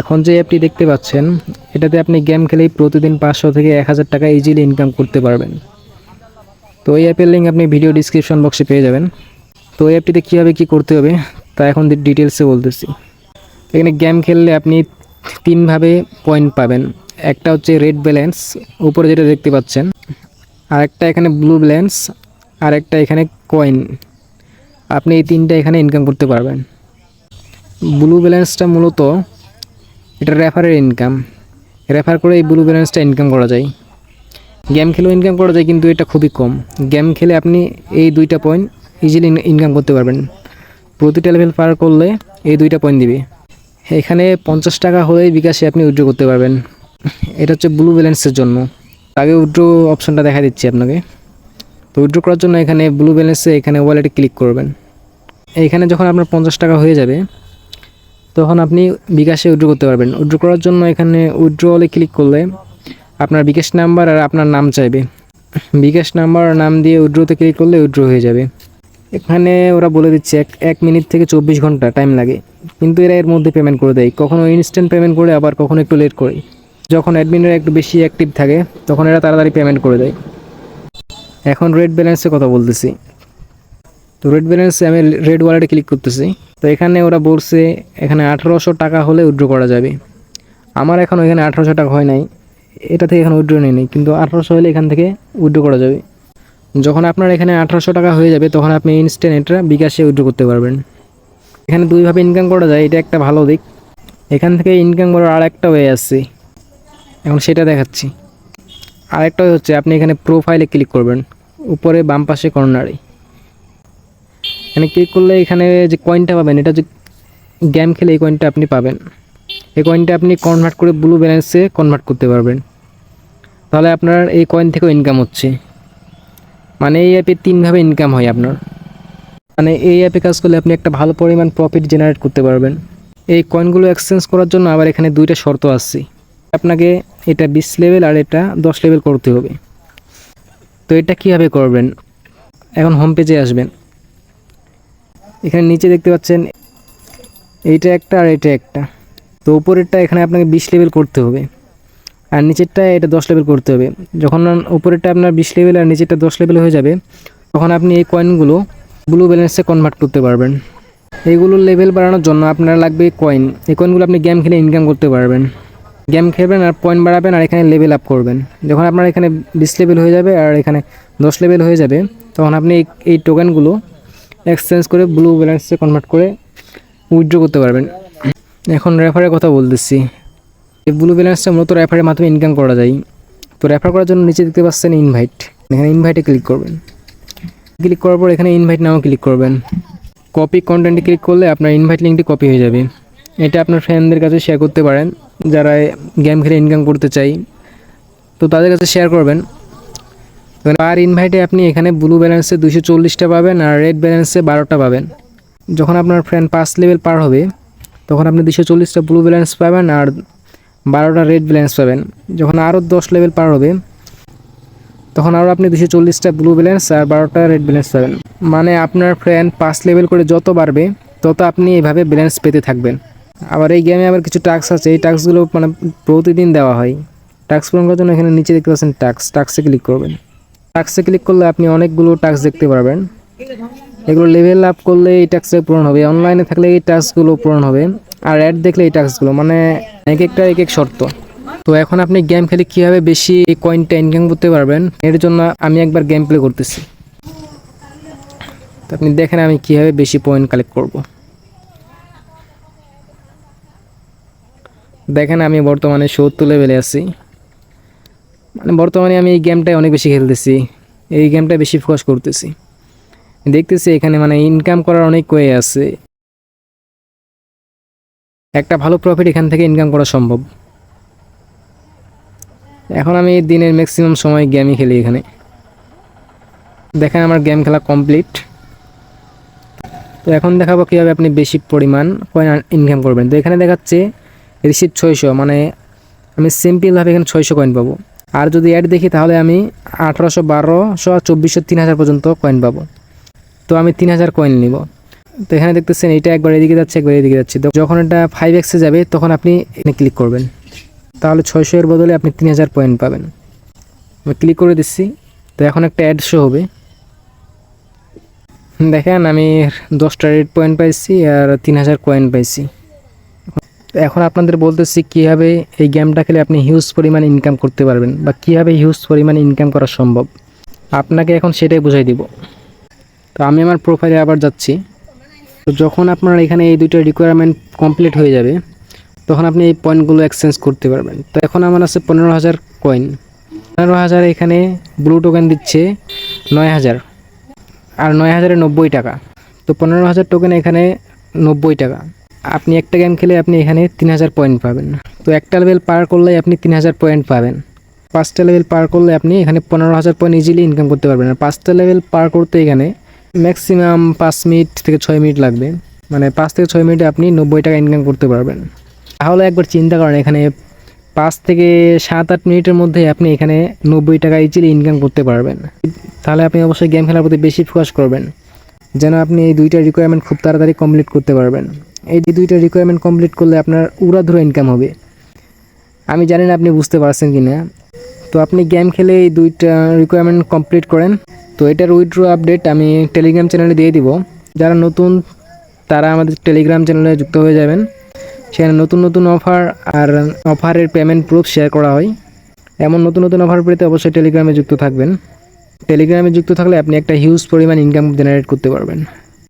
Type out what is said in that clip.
এখন যে অ্যাপটি দেখতে পাচ্ছেন, এটাতে আপনি গেম খেলেই প্রতিদিন পাঁচশো থেকে এক হাজার টাকা ইজিলি ইনকাম করতে পারবেন। তো এই অ্যাপের লিঙ্ক আপনি ভিডিও ডিসক্রিপশন বক্সে পেয়ে যাবেন। তো এই অ্যাপটিতে কীভাবে কী করতে হবে, তা এখন ডিটেলসে বলতেছি। এখানে গেম খেললে আপনি তিনভাবে পয়েন্ট পাবেন। একটা হচ্ছে রেড ব্যালেন্স উপরে যেটা দেখতে পাচ্ছেন, আরেকটা এখানে ব্লু ব্যালেন্স আর একটা এখানে কয়েন আপনি এই তিনটা এখানে ইনকাম করতে পারবেন। ব্লু ব্যালেন্সটা মূলত এটা রেফারের ইনকাম রেফার করে এই ব্লু ব্যালেন্সটা ইনকাম করা যায়। গেম খেলেও ইনকাম করা যায়, কিন্তু এটা খুবই কম। গেম খেলে আপনি এই দুইটা পয়েন্ট ইজিলি ইনকাম করতে পারবেন। প্রতিটা লেভেল পার করলে এই দুইটা পয়েন্ট দিবে। এখানে পঞ্চাশ টাকা হলেই বিকাশে আপনি উইড্রো করতে পারবেন। এটা হচ্ছে ব্লু ব্যালেন্সের জন্য। আগে উইড্রো অপশনটা দেখা দিচ্ছি আপনাকে। তো উইড্রো করার জন্য এখানে ব্লু ব্যালেন্সে এখানে ওয়ালেটে ক্লিক করবেন। এইখানে যখন আপনার পঞ্চাশ টাকা হয়ে যাবে তখন আপনি বিকাশে উইড্রো করতে পারবেন। উইড্রো করার জন্য এখানে উইড্রোলে ক্লিক করলে আপনার বিকাশ নাম্বার আর আপনার নাম চাইবে। বিকাশ নাম্বার নাম দিয়ে উইড্রোতে ক্লিক করলে উইড্রো হয়ে যাবে। এখানে ওরা বলে দিচ্ছে, এক এক মিনিট থেকে চব্বিশ ঘণ্টা টাইম লাগে। কিন্তু এরা এর মধ্যে পেমেন্ট করে দেয়। কখনো ইনস্ট্যান্ট পেমেন্ট করে, আবার কখনো একটু লেট করে। যখন অ্যাডমিনরা একটু বেশি অ্যাক্টিভ থাকে, তখন এরা তাড়াতাড়ি পেমেন্ট করে দেয়। এখন রেড ব্যালেন্সে কথা বলতেছি। তো রেড ব্যালেন্সে আমি রেড ওয়ালেটে ক্লিক করতেছি। তো এখানে ওরা বলছে এখানে আঠারোশো টাকা হলে উইড্রো করা যাবে। আমার এখন ওইখানে আঠারোশো টাকা হয় নাই। এটা থেকে এখন উইড্রো নেই, কিন্তু আঠারোশো হলে এখান থেকে উইড্রো করা যাবে। যখন আপনার এখানে আঠারোশো টাকা হয়ে যাবে, তখন আপনি ইনস্ট্যান্ট এটা বিকাশে উইড্রো করতে পারবেন। এখানে দুইভাবে ইনকাম করা যায়, এটা একটা ভালো দিক। এখান থেকে ইনকাম করার আর একটা ওয়ে আছে। এখন সেটা দেখাচ্ছি। আরেকটা হচ্ছে আপনি এখানে প্রোফাইলে ক্লিক করবেন। উপরে বাম পাশে কর্নারে এখানে ক্লিক করলে এখানে যে কয়েনটা পাবেন, এটা যে গেম খেলে এই কয়েনটা আপনি পাবেন। এই কয়েনটা আপনি কনভার্ট করে ব্লু ব্যালেন্সে কনভার্ট করতে পারবেন। তাহলে আপনার এই কয়েন থেকেও ইনকাম হচ্ছে। মানে এই অ্যাপে তিনভাবে ইনকাম হয় আপনার। মানে এই অ্যাপে কাজ করলে আপনি একটা ভালো পরিমাণ প্রফিট জেনারেট করতে পারবেন। এই কয়েনগুলো এক্সচেঞ্জ করার জন্য আবার এখানে দুইটা শর্ত আসছে আপনাকে এটা বিশ লেভেল আর এটা দশ লেভেল করতে হবে। তো এটা কীভাবে করবেন? এখন হোম পেজে আসবেন। এখানে নিচে দেখতে পাচ্ছেন, এইটা একটা আর এটা একটা। তো উপরেরটা এখানে আপনাকে বিশ লেভেল করতে হবে। আর নিচেরটা এটা দশ লেভেল করতে হবে। যখন উপরেরটা আপনার বিশ লেভেল আর নিচেরটা দশ লেভেল হয়ে যাবে, তখন আপনি এই কয়েনগুলো ব্লু ব্যালেন্সে কনভার্ট করতে পারবেন। এইগুলো লেভেল বাড়ানোর জন্য আপনার লাগবে কয়েন এই কয়েনগুলো আপনি গেম খেলে ইনকাম করতে পারবেন। গেম খেলবেন আর পয়েন্ট বাড়াবেন আর এখানে লেভেল আপ করবেন। যখন আপনার এখানে বিশ লেভেল হয়ে যাবে আর এখানে দশ লেভেল হয়ে যাবে, তখন আপনি এই- এই টোকেনগুলো এক্সচেঞ্জ করে ব্লু ব্যালেন্সে কনভার্ট করে উইথড্র করতে পারবেন। এখন রেফারের কথা বলতেছি। এই ব্লু ব্যালেন্সটা মূলত রেফারের মাধ্যমে ইনকাম করা যায়। তো রেফার করার জন্য নিচে দেখতে পাচ্ছেন ইনভাইট এখানে ইনভাইটে ক্লিক করবেন। ক্লিক করার পর এখানে ইনভাইট নাও ক্লিক করবেন। কপি কন্টেন্টে ক্লিক করলে আপনার ইনভাইট লিঙ্কটি কপি হয়ে যাবে। এটা আপনার ফ্রেন্ডদের কাছে শেয়ার করতে পারেন। যারা গেম খেলে ইনকাম করতে চাই তো তাদের কাছে শেয়ার করবেন। আর ইনভাইটে আপনি এখানে ব্লু ব্যালেন্সে দুশো চল্লিশটা পাবেন আর রেড ব্যালেন্সে বারোটা পাবেন। যখন আপনার ফ্রেন্ড পাঁচ লেভেল পার হবে, তখন আপনি দুশো চল্লিশটা ব্লু ব্যালেন্স পাবেন আর বারোটা রেড ব্যালেন্স পাবেন। যখন আরও দশ লেভেল পার হবে, তখন আরও আপনি দুশো চল্লিশটা ব্লু ব্যালেন্স আর বারোটা রেড ব্যালেন্স পাবেন। মানে আপনার ফ্রেন্ড পাঁচ লেভেল করে যত বাড়বে, তত আপনি এইভাবে ব্যালেন্স পেতে থাকবেন। আবার এই গেমে আবার কিছু টাস্ক আছে, এই টাস্কগুলো মানে প্রতিদিন দেওয়া হয়। টাস্ক পূরণ করার জন্য এখানে নিচে দেখতে পাচ্ছেন টাস্ক, টাস্কে ক্লিক করবেন। টাস্কে ক্লিক করলে আপনি অনেকগুলো টাস্ক দেখতে পারবেন। এগুলো লেভেল আপ করলে এই টাস্কে পূরণ হবে। অনলাইনে থাকলে এই টাস্কগুলো পূরণ হবে। আর অ্যাড দেখলে এই টাস্কগুলো মানে এক একটা এক এক শর্ত। তো এখন আপনি গেম খেলে কীভাবে বেশি এই কয়েনটা ইনকাম করতে পারবেন, এর জন্য আমি একবার গেম প্লে করতেছি। তো আপনি দেখেন আমি কীভাবে বেশি পয়েন্ট কালেক্ট করব। দেখেন আমি বর্তমানে সত্তর লেভেলে আছি। মানে বর্তমানে আমি এই গেমটাই অনেক বেশি খেলতেছি, এই গেমটা বেশি ফোকাস করতেছি। দেখতেছি এখানে মানে ইনকাম করার অনেক ওয়ে আছে। একটা ভালো প্রফিট এখান থেকে ইনকাম করা সম্ভব। এখন আমি দিনের ম্যাক্সিমাম সময় গেমই খেলি এখানে। দেখেন আমার গেম খেলা কমপ্লিট তো এখন দেখাবো কীভাবে আপনি বেশি পরিমাণ কয়েন ইনকাম করবেন। তো এখানে দেখাচ্ছে রিসিভ ছয়শো মানে আমি সিম্পলভাবে এখানে ছয়শো কয়েন পাবো। আর যদি অ্যাড দেখি, তাহলে আমি আঠারোশো বারোশো আর চব্বিশশো তিন হাজার পর্যন্ত কয়েন পাবো। তো আমি তিন হাজার কয়েন নিব। তো এখানে দেখতেছেন এটা একবার এদিকে যাচ্ছে, একবার এদিকে যাচ্ছে। তো যখন এটা ফাইভ এক্সে যাবে, তখন আপনি এখানে ক্লিক করবেন। তাহলে ছয়শো এর বদলে আপনি তিন হাজার পয়েন্ট পাবেন। আমি ক্লিক করে দিচ্ছি। তো এখন একটা অ্যাড শো হবে। দেখেন, আমি দশটা রেড পয়েন্ট পাইছি আর তিন হাজার কয়েন পাইছি। তো এখন আপনাদের বলতেছি কীভাবে এই গেমটা খেলে আপনি হিউজ পরিমাণ ইনকাম করতে পারবেন বা কীভাবে হিউজ পরিমাণ ইনকাম করা সম্ভব? আপনাকে এখন সেটাই বুঝাই দিব। তো আমি আমার প্রোফাইলে আবার যাচ্ছি। তো যখন আপনার এখানে এই দুটো রিকোয়ারমেন্ট কমপ্লিট হয়ে যাবে, তখন আপনি এই পয়েন্টগুলো এক্সচেঞ্জ করতে পারবেন। তো এখন আমার আছে পনেরো হাজার কয়েন পনেরো হাজার এখানে ব্লু টোকেন দিচ্ছে নয় হাজার। আর নয় হাজারে নব্বই টাকা। তো পনেরো হাজার টোকেন এখানে নব্বই টাকা। আপনি একটা গেম খেলে আপনি এখানে তিন হাজার পয়েন্ট পাবেন। তো একটা লেভেল পার করলেই আপনি তিন হাজার পয়েন্ট পাবেন। পাঁচটা লেভেল পার করলে আপনি এখানে পনেরো হাজার পয়েন্ট ইজিলি ইনকাম করতে পারবেন। আর পাঁচটা লেভেল পার করতে এখানে ম্যাক্সিমাম পাঁচ মিনিট থেকে ছয় মিনিট লাগবে। মানে পাঁচ থেকে ছয় মিনিটে আপনি নব্বই টাকা ইনকাম করতে পারবেন। তাহলে একবার চিন্তা করেন, এখানে পাঁচ থেকে সাত আট মিনিটের মধ্যে আপনি এখানে নব্বই টাকা ইজিলি ইনকাম করতে পারবেন। তাহলে আপনি অবশ্যই গেম খেলার প্রতি বেশি ফোকাস করবেন। যেন আপনি এই দুইটা রিকোয়ারমেন্ট খুব তাড়াতাড়ি কমপ্লিট করতে পারবেন। এই দুইটা রিকোয়ারমেন্ট কমপ্লিট করলে আপনার উড়াধুরা ইনকাম হবে। আমি জানি না আপনি বুঝতে পারছেন কি না তো আপনি গেম খেলে এই দুইটা রিকোয়ারমেন্ট কমপ্লিট করেন। তো এটার উইথড্র আপডেট আমি টেলিগ্রাম চ্যানেলে দিয়ে দিব। যারা নতুন, তারা আমাদের টেলিগ্রাম চ্যানেলে যুক্ত হয়ে যাবেন। সেখানে নতুন নতুন অফার আর অফারের পেমেন্ট প্রুফ শেয়ার করা হয়। এমন নতুন নতুন অফার পেতে অবশ্যই টেলিগ্রামে যুক্ত থাকবেন। টেলিগ্রামে যুক্ত থাকলে আপনি একটা হিউজ পরিমাণ ইনকাম জেনারেট করতে পারবেন।